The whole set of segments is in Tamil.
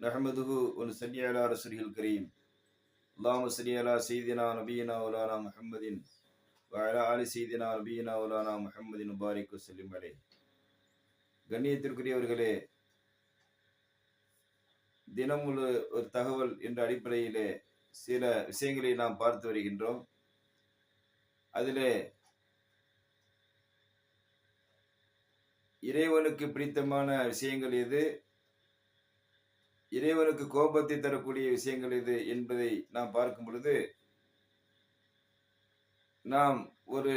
நஹமதுஹு ஒன் சல்லியலா ரசூலிகள் கரீம். அல்லாம சல்லியலா செய்தினா நபீனா உலானா முஹம்மதின் வயலா அலி செய்தினா நபீனா உலானா முஹம்மதின் முபாரிக்கு செல்லும் அலே கண்ணியத்திற்குரியவர்களே தினம் ஒரு தகவல் என்ற அடிப்படையிலே சில விஷயங்களை நாம் பார்த்து வருகின்றோம். அதிலே இறைவனுக்கு பிடித்தமான விஷயங்கள் எது? இறைவனுக்கு கோபத்தை தரக்கூடிய விஷயங்கள் எது என்பதை நாம் பார்க்கும் பொழுது நாம் ஒரு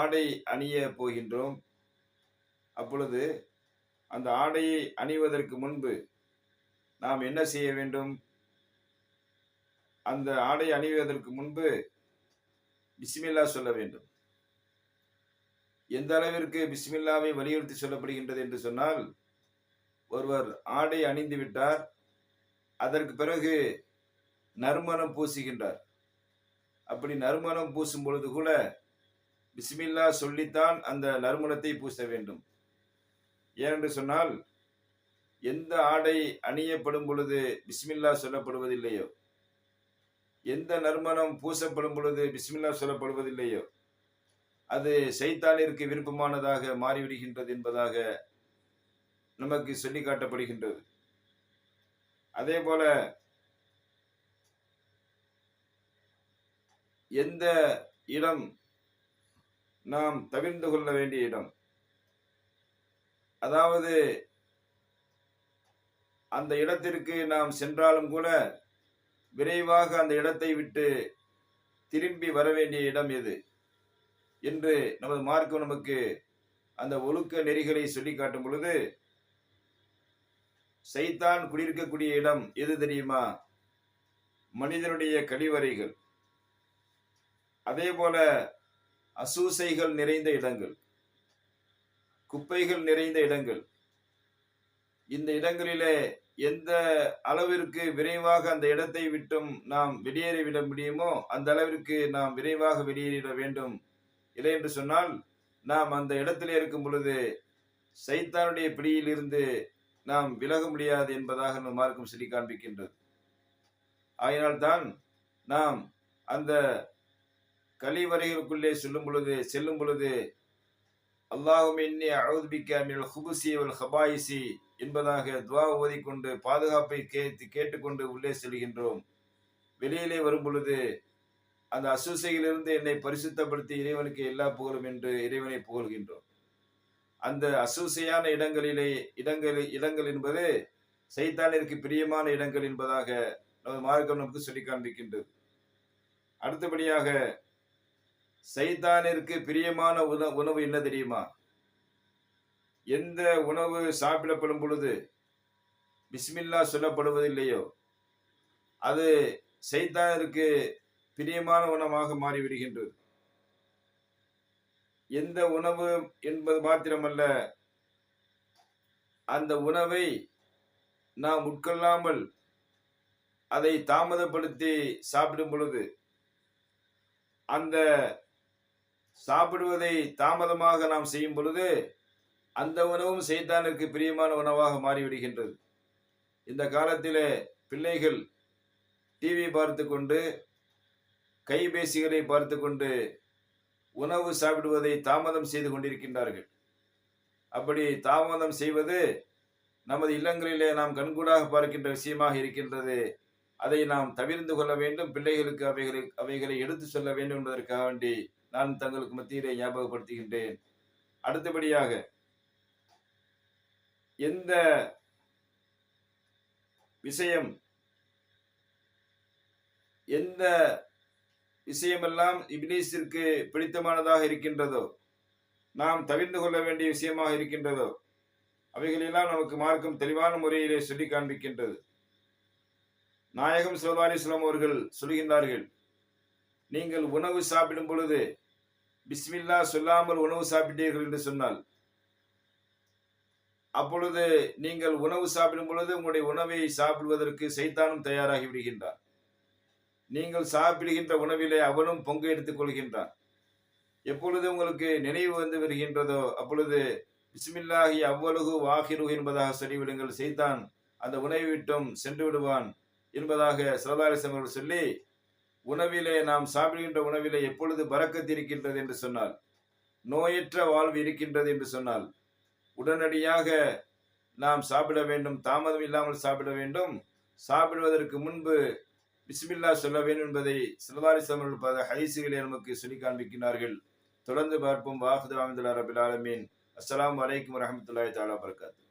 ஆடை அணிய போகின்றோம். அப்பொழுது அந்த ஆடையை அணிவதற்கு முன்பு நாம் என்ன செய்ய வேண்டும்? அந்த ஆடை அணிவதற்கு முன்பு பிஸ்மில்லா சொல்ல வேண்டும். எந்த அளவிற்கு பிஸ்மில்லாவை வலியுறுத்தி சொல்லப்படுகின்றது என்று சொன்னால் ஒருவர் ஆடை அணிந்து விட்டார் அதற்கு பிறகு நறுமணம் பூசுகின்றார். அப்படி நறுமணம் பூசும் பொழுது கூட பிஸ்மில்லா சொல்லித்தான் அந்த நறுமணத்தை பூச வேண்டும். ஏனென்று சொன்னால் எந்த ஆடை அணியப்படும் பொழுது பிஸ்மில்லா சொல்லப்படுவதில்லையோ? எந்த நறுமணம் பூசப்படும் பொழுது பிஸ்மில்லா சொல்லப்படுவதில்லையோ? அது சைத்தானிற்கு விருப்பமானதாக மாறிவிடுகின்றது என்பதாக நமக்கு சொல்லி காட்டப்படுகின்றது அதே போல எந்த இடம் நாம் தவிர்ந்து கொள்ள வேண்டிய இடம்? அதாவது அந்த இடத்திற்கு நாம் சென்றாலும் கூட விரைவாக அந்த இடத்தை விட்டு திரும்பி வர வேண்டிய இடம் எது? என்று நமது மார்க்கம் நமக்கு அந்த ஒழுக்க நெறிகளை சொல்லி காட்டும் பொழுது சைத்தான் குடியிருக்கக்கூடிய இடம் எது தெரியுமா? மனிதனுடைய கழிவறைகள். அதே போல அசூசைகள் நிறைந்த இடங்கள். குப்பைகள் நிறைந்த இடங்கள். இந்த இடங்களிலே எந்த அளவிற்கு விரைவாக அந்த இடத்தை விட்டும் நாம் வெளியேறிவிட முடியுமோ அந்த அளவிற்கு நாம் விரைவாக வெளியேறிட வேண்டும். இல்லை என்று சொன்னால் நாம் அந்த இடத்திலே இருக்கும் பொழுது சைத்தானுடைய பிடியிலிருந்து நாம் விலக முடியாது என்பதாக நம் மார்க்கம் சொல்லி காண்பிக்கின்றது. ஆயினால்தான் நாம் அந்த கழிவறைகளுக்குள்ளே செல்லும் பொழுது செல்லும் பொழுது அல்லாஹும் இன்னி ஹுபுசி அவள் ஹபாயிசி என்பதாக துவா ஓதிக்கொண்டு பாதுகாப்பை கேட்டு கேட்டுக்கொண்டு உள்ளே செல்கின்றோம். வெளியிலே வரும் பொழுது அந்த அசூசையிலிருந்து என்னை பரிசுத்தப்படுத்தி இறைவனுக்கு எல்லா புகழும் என்று இறைவனை புகழ்கின்றோம். அந்த அசூசையான இடங்களிலே இடங்கள் இடங்கள் என்பது சைத்தானிற்கு பிரியமான இடங்கள் என்பதாக நமது மார்க்கம் நமக்கு சொல்லி காண்பிக்கின்றது. அடுத்தபடியாக சைத்தானிற்கு பிரியமான உண உணவு என்ன தெரியுமா? எந்த உணவு சாப்பிடப்படும் பொழுது பிஸ்மில்லா சொல்லப்படுவதில்லையோ அது சைத்தானிற்கு பிரியமான உணவாக மாறிவிடுகின்றது. எந்த உணவு என்பது மாத்திரமல்ல. அந்த உணவை நாம் உட்கொள்ளாமல் அதை தாமதப்படுத்தி சாப்பிடும் பொழுது அந்த சாப்பிடுவதை தாமதமாக நாம் செய்யும் பொழுது அந்த உணவும் செய்தானுக்கு பிரியமான உணவாக மாறிவிடுகின்றது. இந்த காலத்தில் பிள்ளைகள் டிவி பார்த்து கொண்டு கைபேசிகளை பார்த்து கொண்டு உணவு சாப்பிடுவதை தாமதம் செய்து கொண்டிருக்கின்றார்கள். அப்படி தாமதம் செய்வது நமது இல்லங்களிலே நாம் கண்கூடாக பார்க்கின்ற விஷயமாக இருக்கின்றது. அதை நாம் தவிர்ந்து கொள்ள வேண்டும். பிள்ளைகளுக்கு அவைகளை அவைகளை எடுத்து சொல்ல வேண்டும் என்பதற்காக வேண்டி நான் தங்களுக்கு மத்தியிலே ஞாபகப்படுத்துகின்றேன். அடுத்தபடியாக எந்த விஷயம் எந்த விஷயமெல்லாம் இப்லீஸிற்கு பிடித்தமானதாக இருக்கின்றதோ நாம் தவிர்ந்து கொள்ள வேண்டிய விஷயமாக இருக்கின்றதோ அவைகளெல்லாம் நமக்கு மார்க்கம் தெளிவான முறையிலே சொல்லி காண்பிக்கின்றது. நாயகம் சல்லா அவர்கள் சொல்கின்றார்கள் நீங்கள் உணவு சாப்பிடும் பொழுது பிஸ்மில்லா சொல்லாமல் உணவு சாப்பிட்டீர்கள் என்று சொன்னால் அப்பொழுது நீங்கள் உணவு சாப்பிடும் பொழுது உங்களுடைய உணவை சாப்பிடுவதற்கு சைத்தானும் தயாராகி விடுகின்றார் நீங்கள் சாப்பிடுகின்ற உணவிலே அவனும் பங்கு எடுத்துக் கொள்கின்றான். எப்பொழுது உங்களுக்கு நினைவு வந்து வருகின்றதோ அப்பொழுது பிஸ்மில்லாகி அவ்வளகு வாகிரு என்பதாக சொல்லிவிடுங்கள். செய்தான் அந்த உணவை விட்டும் சென்று விடுவான் என்பதாக சரதாரிசம் அவர்கள் சொல்லி உணவிலே நாம் சாப்பிடுகின்ற உணவிலே எப்பொழுது பறக்கத்து இருக்கின்றது என்று சொன்னால் நோயற்ற வாழ்வு இருக்கின்றது என்று சொன்னால் உடனடியாக நாம் சாப்பிட வேண்டும் தாமதம் இல்லாமல் சாப்பிட வேண்டும். சாப்பிடுவதற்கு முன்பு பிஸ்மில்லா சொல்ல வேண்டும் என்பதை சிலதாரி அவர்கள் பல ஹதீசுகளை நமக்கு சொல்லி காண்பிக்கிறார்கள் தொடர்ந்து பார்ப்போம். வாஹுது அஹமதுல்லா ரபில் ஆலமீன். அஸ்லாம் வலைக்கம் வரஹ்மத்துல்லாஹி தாலா வபரகாத்துஹு.